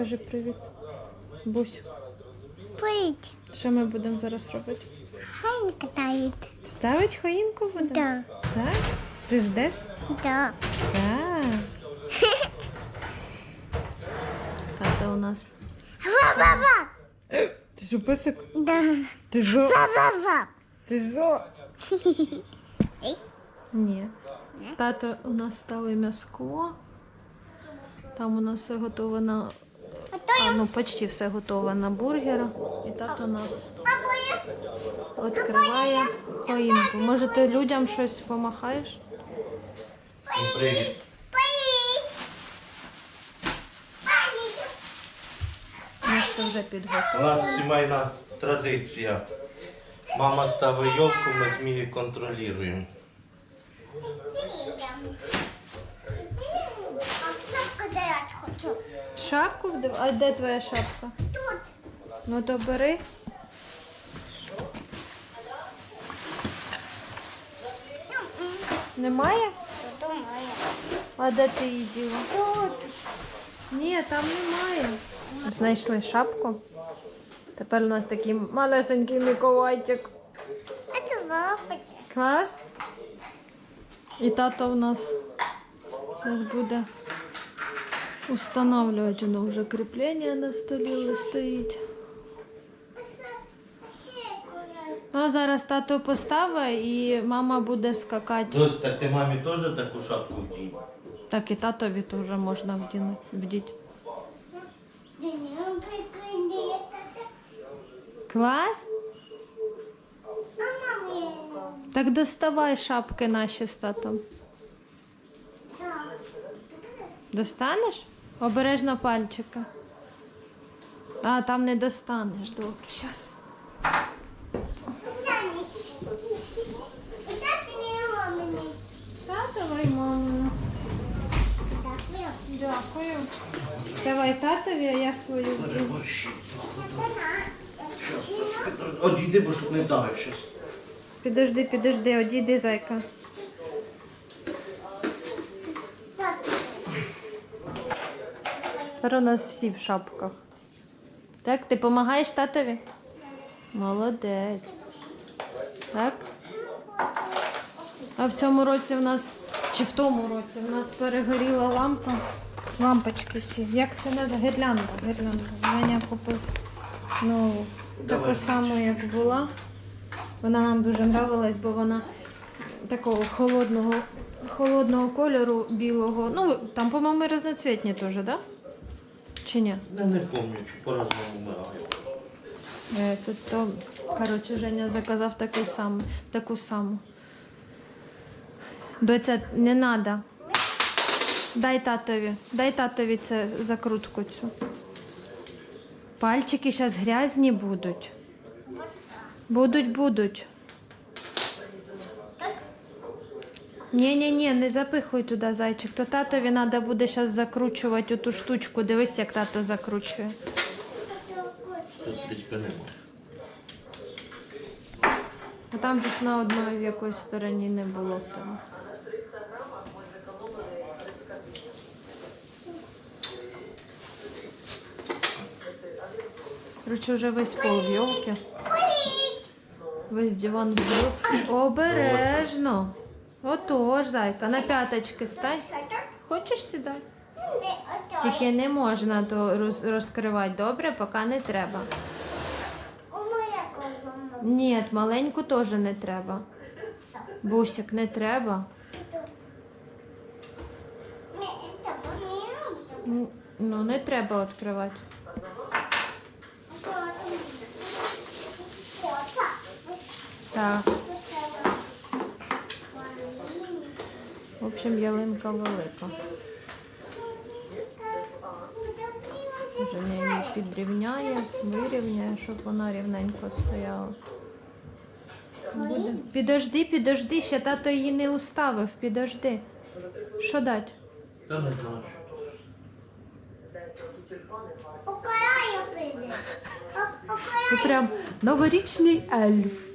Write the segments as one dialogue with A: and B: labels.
A: Кажи привіт. Бусь.
B: Пить.
A: Що ми будемо зараз робити?
B: Хай катает.
A: Ставить хоїнку будемо?
B: Да.
A: Так? Ти ждеш?
B: Да.
A: Так. Тата у нас.
B: Ва-ва-ва.
A: Ти що, писик?
B: Да.
A: Ти зо?
B: Ва-ва-ва.
A: Ти зо? Ні. Тато у нас ставить м'яско. Там у нас все готове на.
B: А
A: ну, почти все готове на бургер. І тато нас відкриває хоїнку. Може, ти людям щось помахаєш?
C: Привіт.
A: Місто вже підготовлено.
C: У нас сімейна традиція. Мама ставить йолку, ми з Мією контролюємо.
B: Шапку
A: вдив... А де твоя шапка?
B: Тут.
A: Ну то бери. Немає? А де ти її діла?
B: Тут.
A: Ні, там немає. Знайшли шапку. Тепер у нас такий малесенький Миколайчик.
B: Это лапочка.
A: Клас. І тато у нас зараз буде устанавливати воно вже кріплення на столі стоїть. Ну, зараз тато поставить і мама буде скакати.
C: Дось, так ти мамі теж таку шапку вдій?
A: Так і татові теж можна вдіти. Клас? Так доставай шапки наші з татом. Достанеш? Обережно пальчика. А, там не достанеш. Добре, щас.
B: Тянешь. Это ты не мамины.
A: Татовий мамину.
B: Так,
A: Дякую. Давай татові, а я свою. вдіну.
C: Переборщи. Одійди, бо щоб не вдарив щас.
A: Підожди, підожди, одійди, зайка. Тепер у нас всі в шапках. Так, ти допомагаєш татові? Молодець. Так? А в цьому році в нас, чи в тому році, в нас перегоріла лампа. Лампочки ці. Як це називається? Гірлянда. Гірлянда. Мене купив нову. Таку саму, як була. Вона нам дуже нравилась, бо вона такого холодного, холодного кольору, білого. Ну, там, по-моєму, різноцвітні теж, так? Да? Чи ні?
C: Я не пам'ятаю, по-разному вмираю.
A: Е, Тут то, коротше, Женя заказав такий самий, таку саму. Доця, не треба. Дай татові. Дай татові це закрутку цю. Пальчики зараз грязні будуть. Будуть, будуть. Ні, ні, ні, не запихуй туди зайчик. То татові треба буде зараз закручувати ту штучку. Дивись, як тато закручує. А там же ж на одній в якоїсь стороні не було в тебе. Короче, вже весь пол в йолки. Весь диван в. Обережно. Отож, зайка, на п'яточки стань. Хочеш сідай? Тільки не можна то роз- розкривати добре, поки не треба. Ні, маленьку теж не треба. Бусик, не треба. М, Ну, не треба відкривати. Так, в общем, ялинка велика. Вже її підрівняє, вирівняє, щоб вона рівненько стояла. Буде. Підожди, підожди, ще тато її не уставив, підожди. Що дать?
C: Та не знаю.
B: Покараю прийде.
A: Ти прям новорічний ельф.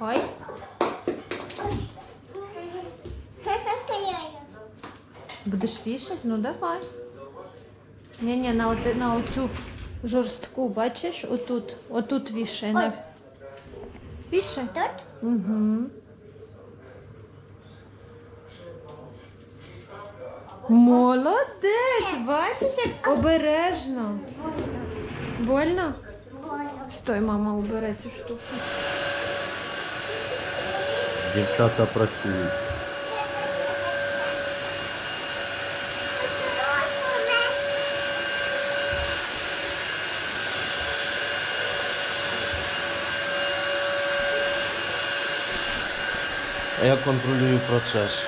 A: Ой. Будеш вішати? Ну давай. Ні, ні, на на оцю жорстку, бачиш, отут. Отут вішай. На... Вішай?
B: Тут?
A: Угу. Молодець, бачиш, як обережно. Больно? Стой, мама убере цю штуку.
C: Дівчата працюють. А я контролюю процес.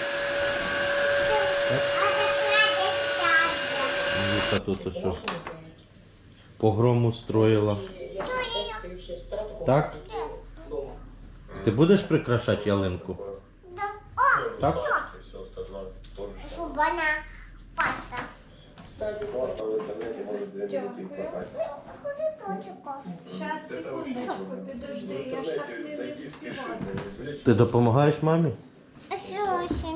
C: Віка тут погром устроїла. Так? Ти будеш прикрашати ялинку? Так?
B: Кубана. Паста.
A: Зараз, секундочку, підожди, я ж так не, не встигаю.
C: Ти допомагаєш мамі?
B: А що ще?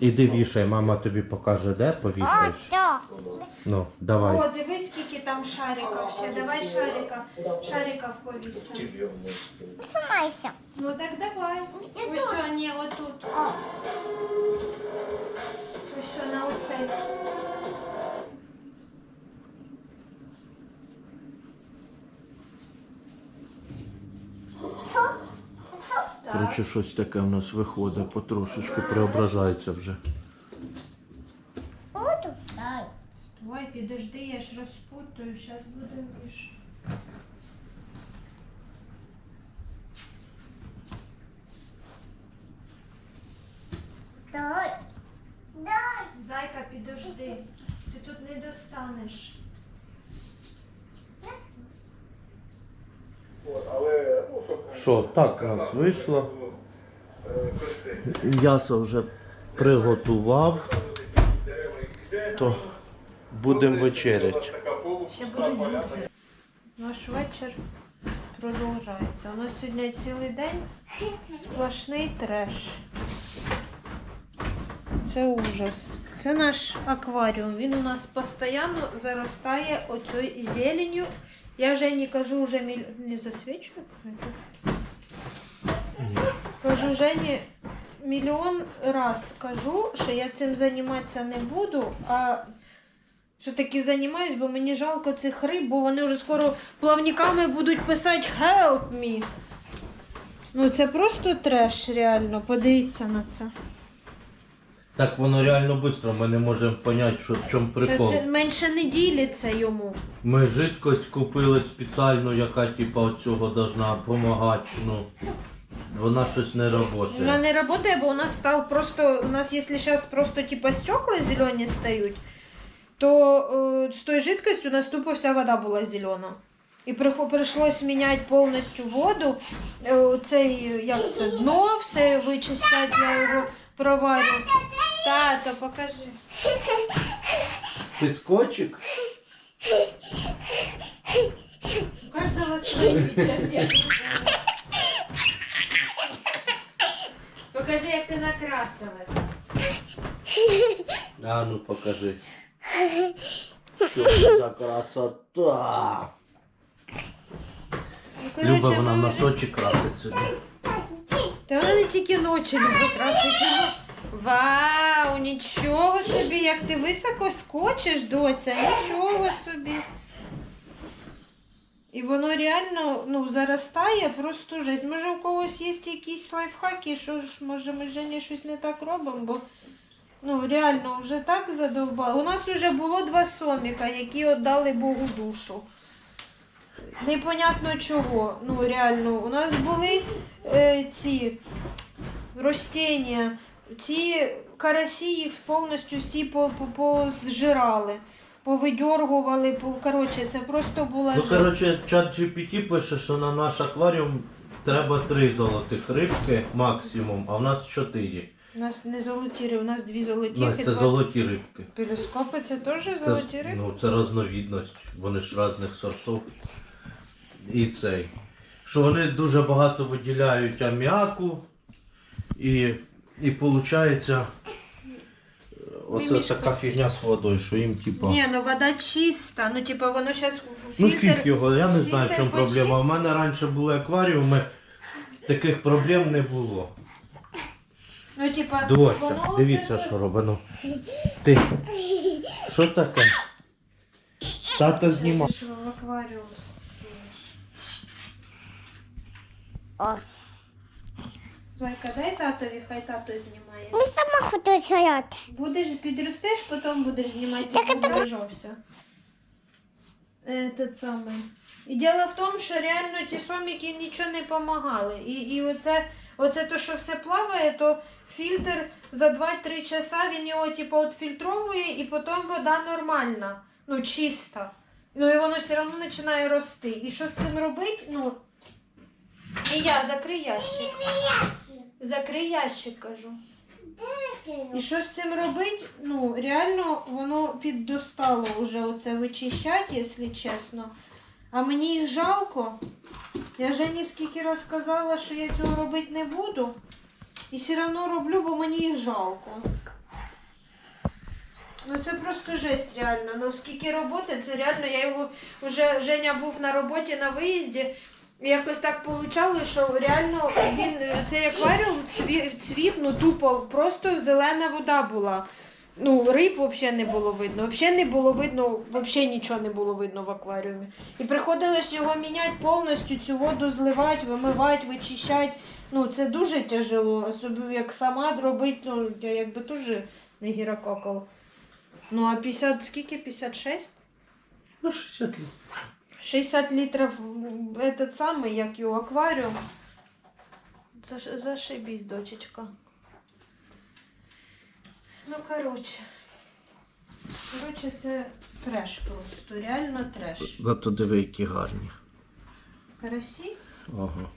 C: Іди вішай, мама тобі покаже, де повішаєш. Ну, давай.
A: О, дивись, скільки там шариків ще. Давай шарика, шариків повісимо.
B: Сумайся.
A: Ну так давай. Ось що, ні, отут. Ось що, на оцей.
C: Коротше, щось таке в нас виходить, потрошечку преображається вже.
B: О, тут. Дай.
A: Ой, підожди, я ж розпутаю, зараз буде виш. Зайка, підожди. Ти тут не достанеш.
D: Але, ну, щоб
C: Що, так у нас вийшло. М'ясо вже приготував. То будемо вечеряти.
A: Ще буде бігти. Наш вечір продовжується. У нас сьогодні цілий день сплошний треш. Це ужас. Це наш акваріум. Він у нас постійно заростає оцю зеленю. Я вже не кажу вже міль... не засвічую. Кажу Жені мільйон раз кажу, що я цим займатися не буду, а все-таки займаюсь, бо мені жалко цих риб, бо вони вже скоро плавниками будуть писати Help me. Ну це просто треш, реально. Подивіться на це.
C: Так воно реально швидко, ми не можемо зрозуміти, що в чому прикол.
A: Це менше неділі це йому.
C: Ми жидкость купили спеціальну, яка типа цього должна допомагати. Ну, вона щось не
A: Вона не працює, бо у нас став просто. У нас, якщо зараз просто типа стекла зелені стають, то е, з тої жидкості у нас тупо вся вода була зелена. І прийшлось міняти повністю воду. Е, Цей, як це, дно, все вичистять, я його проварю. Тато, покажи.
C: Ти скотчик?
A: У кожного свої. Покажи, як ти накрасилась.
C: А ну покажи. Що це за красота?
A: Ну,
C: Люба, вона в красить собі.
A: Та вона не тільки ночі любить красити. Вау, нічого собі, як ти високо скочиш, доця, нічого собі. І воно реально ну, заростає просто жесть. Може, у когось є якісь лайфхаки, що ж, може, ми Жені щось не так робимо, бо ну, реально вже так задовбало. У нас вже було два соміка, які віддали Богу душу. Непонятно чого. Ну, реально, у нас були е, ці ростіння, ці карасі їх повністю всі по- по- позжирали, повидьоргували, по, коротше, це просто була
C: Ну, коротше, чат GPT пише, що на наш акваріум треба три золотих рибки максимум, а в нас чотири.
A: У нас не золоті риби, у нас дві золоті
C: Ну, це золоті рибки.
A: перископи, це теж
C: Це,
A: золоті риби?
C: ну, це розновідність, вони ж різних сортів. І цей. що вони дуже багато виділяють аміаку і, і виходить оце така фігня з водою, що їм типа.
A: Ні, ну вода чиста. Ну, типа, воно зараз
C: Ну фіг його, я не знаю, в чому проблема. У мене раніше були акваріуми, таких проблем не було.
A: Ну, типа,
C: Дося,
A: воно
C: дивіться, що робить. Ну. Ти. Що таке? Тато знімав.
A: Що в акваріум?
B: О.
A: Зайка, дай татові, хай тато знімає.
B: Не сама хочу стояти.
A: Будеш підростеш, потім будеш знімати,
B: Так это-
A: збережався. Этот самий. І діло в тому, що реально ті соміки нічого не допомагали. І, і оце, оце то, що все плаває, то фільтр за 2-3 часа він його типу, отфільтровує і потім вода нормальна, ну чиста. Ну і воно все одно починає рости. І що з цим робити? Ну, і я закрий ящик. Закрий ящик, кажу. І що з цим робити? Ну, реально воно піддостало вже оце вичищати, якщо чесно. А мені їх жалко. Я Жені скільки раз сказала, що я цього робити не буду. І все одно роблю, бо мені їх жалко. Ну це просто жесть реально. Ну скільки роботи, це реально, я його вже Женя був на роботі на виїзді. І якось так получалось, що реально він цей акваріум цвів, цвів ну тупо, просто зелена вода була. Ну, риб взагалі не було видно. Взагалі не було видно, взагалі нічого не було видно в акваріумі. І приходилось його міняти повністю, цю воду зливати, вимивати, вичищати. Ну, це дуже тяжело, особливо як сама робити, ну, я якби теж не гірококол. Ну, а 50, скільки? 56?
C: Ну, 60 літ.
A: 60 літрів этот самий, як його акваріум. Заш- Зашибісь, дочечка. Ну, коротше. Коротше, це треш просто. Реально треш.
C: Зато диви, які гарні.
A: Карасі?
C: Ага.